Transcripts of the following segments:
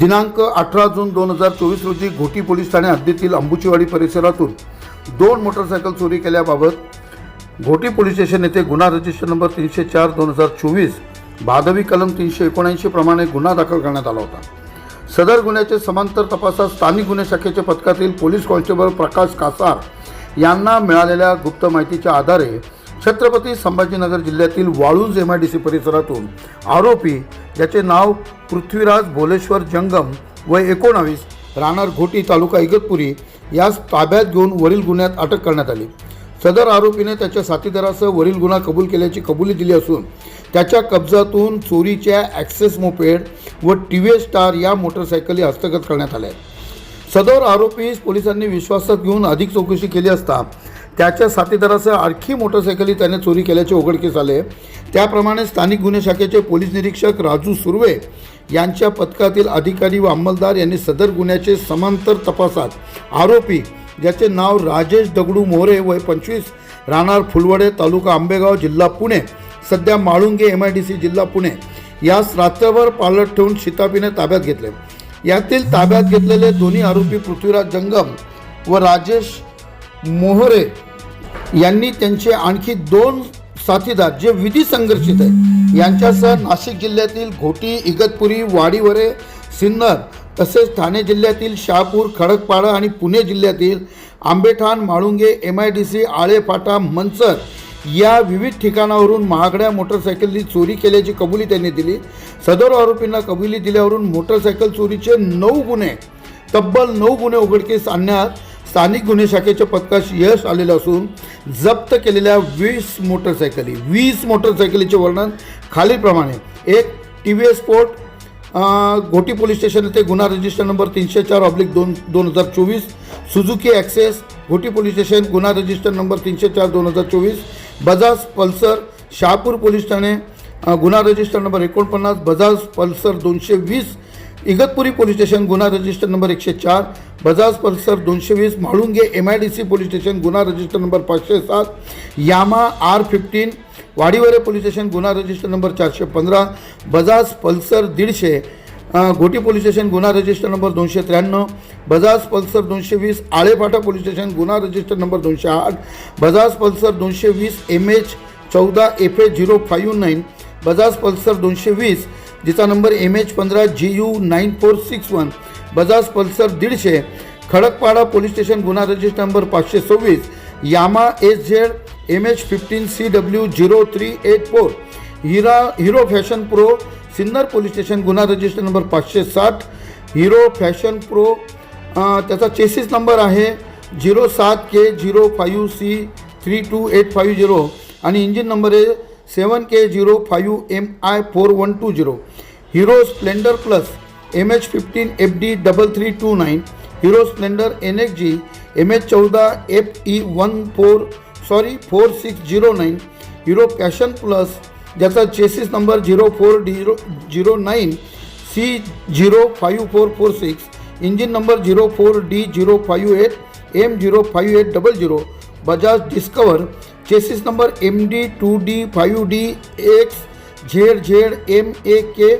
दिनांक अठरा जून दोन हजार चोवीस रोजी घोटी पोलीस ठाणे हद्दीतील अंबुचीवाडी परिसरातून दोन मोटरसायकल चोरी केल्याबाबत घोटी पोलीस स्टेशन येथे गुन्हा रजिस्टर नंबर तीनशे चार दोन हजार चोवीस भादवी कलम तीनशे एकोणऐंशी प्रमाणे गुन्हा दाखल करण्यात आला होता. सदर गुन्ह्याचे समांतर तपासात स्थानिक गुन्हे शाखेच्या पथकातील पोलीस कॉन्स्टेबल प्रकाश कासार यांना मिळालेल्या गुप्त माहितीच्या आधारे छत्रपती संभाजीनगर जिल्ह्यातील Walunj M I D C परिसरातून आरोपी ज्याचे नाव पृथ्वीराज भोलेश्वर जंगम वय एकोणावीस राहणार घोटी तालुका इगतपुरी यास ताब्यात घेऊन वरील गुन्ह्यात अटक करण्यात आली. सदर आरोपीने त्याच्या साथीदारासह वरील गुन्हा कबूल केल्याची कबुली दिली असून त्याच्या कब्जातून चोरीच्या ॲक्सेस मोपेड व टी व्ही स्टार या मोटरसायकली हस्तगत करण्यात आल्या आहेत. सदर आरोपीस पोलिसांनी विश्वासात घेऊन अधिक चौकशी केली असता त्याच्या साथीदारासह आणखी मोटरसायकली त्याने चोरी केल्याचे उघडकीस आले त्याप्रमाणे स्थानिक गुन्हे शाखेचे पोलीस निरीक्षक राजू सुर्वे यांच्या पथकातील अधिकारी व अंमलदार यांनी सदर गुन्ह्याचे समांतर तपासात आरोपी ज्याचे नाव राजेश दगडू मोरे वय पंचवीस राहणार फुलवडे तालुका आंबेगाव जिल्हा पुणे सध्या Malunge M I D C जिल्हा पुणे यास रात्रभर पालट ठेवून शितापीने ताब्यात घेतले. यातील ताब्यात घेतलेले दोन्ही आरोपी पृथ्वीराज जंगम व राजेश मोहरे यांनी त्यांचे आणखी दोन साथीदार जे विधी संघर्षित आहेत यांच्यासह नाशिक जिल्ह्यातील घोटी इगतपुरी वाडीवरे सिन्नर तसेच ठाणे जिल्ह्यातील शहापूर खडकपाडा आणि पुणे जिल्ह्यातील Ambethan Malunge M I D C Alephata Mansar या विविध ठिकाणावरून महागड्या मोटरसायकलची चोरी केल्याची कबुली त्यांनी दिली. सदर आरोपींना कबुली दिल्यावरून मोटरसायकल चोरीचे नऊ गुन्हे तब्बल नऊ गुन्हे उघडकीस आणण्यात स्थानिक गुन्हे शाखेच्या पथकास यश आलेलं असून जप्त केलेल्या वीस मोटरसायकली वीस मोटरसायकलीचे वर्णन खालीलप्रमाणे. एक T V S sport Ghoti police station येथे गुन्हा रजिस्टर नंबर तीनशे चार ऑब्लिक दोन दोन हजार चोवीस. Suzuki Access Ghoti police station गुन्हा रजिस्टर नंबर तीनशे चार दोन हजार चोवीस. बजाज पल्सर शहापूर पोलीस ठाणे गुन्हा रजिस्टर नंबर एकोणपन्नास बजाज पल्सर दोनशे वीस. इगतपुरी पोलीस स्टेशन गुन्हा रजिस्टर नंबर एकशे चार बजाज पल्सर दोनशे वीस Mhalunge M I D C police station गुन्हा रजिस्टर नंबर पाचशे सात Yamaha R fifteen Wadivare police station गुन्हा रजिस्टर नंबर चारशे पंधरा बजाज पल्सर दीडशे घोटी पोलीस स्टेशन गुन्हा रजिस्टर नंबर दोनशे त्र्याण्णव बजाज पल्सर दोनशे वीस आळेफाटा पोलीस स्टेशन गुन्हा रजिस्टर नंबर दोनशे आठ बजाज पल्सर दोनशे वीस एम एच चौदा F A zero five nine Bajaj Pulsar दोनशे वीस जिचा नंबर एम एच पंधरा G U nine four six one Bajaj Pulsar दीडशे खडकपाडा पोलीस स्टेशन गुन्हा रजिस्टर नंबर पाचशे सव्वीस Yamaha S Z M H fifteen C W zero three eight four हिरा Hero fashion pro Sinnar police station गुन्हा register number पाचशे साठ Hero fashion pro त्याचा chassis number आहे zero सात K zero five C three two eight five zero आणि engine number आहे seven K zero five M I four one two zero Hero Splendor plus M H fifteen F D double three two nine Hero Splendor N X G M H चौदा F E one four sorry four six zero nine Hero Passion plus ज्याचा chassis number zero four zero zero nine C zero five four four six engine number zero four D zero five eight M zero five eight double zero Bajaj Discover chassis number M D two D five D X Z Z M A K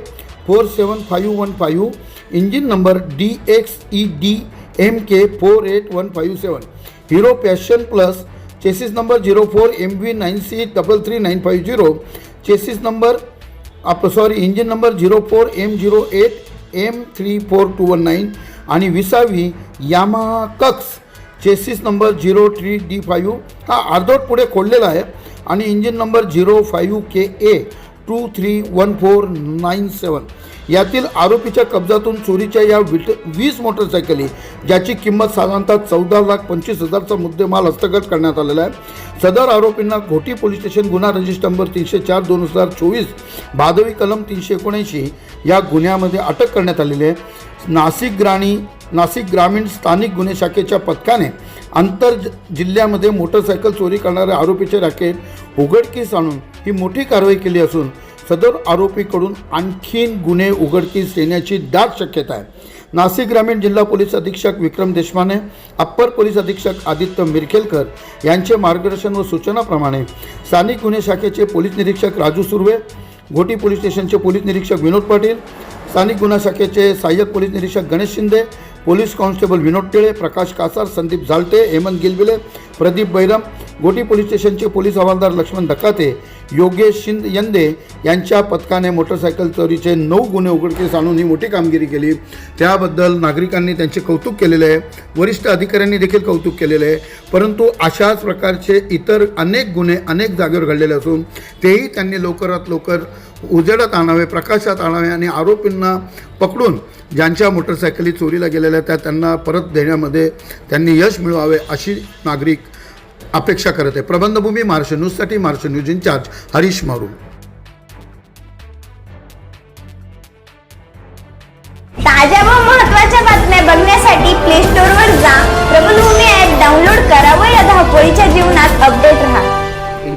four seven five one five engine number D X E D M K four eight one five seven Hero Passion plus chassis number zero four M V nine C double three nine five zero chassis number आप sorry engine number zero four M zero eight M three four two one nine आणि विसावी Yamaha crux chassis number zero three D five हा अर्धवट पुढे खोडलेला आहे. आणि engine number zero five K A two three one four nine seven. यातील आरोपीच्या कब्जातून चोरीच्या या विट वीस मोटरसायकली ज्याची किंमत साधारणतः चौदा लाख पंचवीस हजारचा मुद्देमाल हस्तगत करण्यात आलेला आहे. सदर आरोपींना घोटी पोलीस स्टेशन गुन्हा रजिस्टर नंबर तीनशे चार दोन हजार चोवीस भादवी कलम तीनशे एकोणऐंशी या गुन्ह्यामध्ये अटक करण्यात आलेली आहे. नाशिक ग्राणी नाशिक ग्रामीण स्थानिक गुन्हे शाखेच्या पथकाने आंतर जिल्ह्यामध्ये मोटरसायकल चोरी करणाऱ्या आरोपीचे रॅकेट उघडकीस आणून ही मोठी कारवाई केली असून सदर आरोपीकडून आणखीन गुन्हे उघडकीस येण्याची दाट शक्यता आहे. नाशिक ग्रामीण जिल्हा पोलीस अधीक्षक विक्रम देशमाने अप्पर पोलीस अधीक्षक आदित्य मिरखेलकर यांचे मार्गदर्शन व सूचनाप्रमाणे स्थानिक गुन्हे शाखेचे पोलीस निरीक्षक राजू सुर्वे घोटी पोलीस स्टेशनचे पोलीस निरीक्षक विनोद पाटील स्थानिक गुन्हा शाखेचे सहाय्यक पोलीस निरीक्षक Ganesh Shinde police constable Vinod Tile Prakash Kasar Sandeep Zalte Hemant Gilbile Pradeep Bairam Goti police स्टेशनचे पोलीस हवालदार लक्ष्मण धकाते योगेश शिंद यंदे यांच्या पथकाने मोटरसायकल चोरीचे नऊ गुन्हे उघडकीस आणून ही मोठी कामगिरी केली. त्याबद्दल नागरिकांनी त्यांचे कौतुक केलेले आहे. वरिष्ठ अधिकाऱ्यांनी देखील कौतुक केलेले आहे. परंतु अशाच प्रकारचे इतर अनेक गुन्हे अनेक जागेवर घडलेले असून तेही त्यांनी लवकरात लवकर उजेडात आणावे प्रकाशात आणावे आणि आरोपींना पकडून ज्यांच्या मोटरसायकली चोरीला गेलेल्या त्या त्यांना परत देण्यामध्ये त्यांनी यश मिळवावे अशी नागरिक अपेक्षा करत आहे. प्रबंधभूमी महाराष्ट्र न्यूजसाठी महाराष्ट्र न्यूज इन्चार्ज हरीश मारू ताज्या व महत्त्वाच्या बातम्या बघण्यासाठी प्ले स्टोअरवर जा. प्रबलभूमी ॲप डाउनलोड करा व या धावपळीच्या जीवनात अपडेट राहा.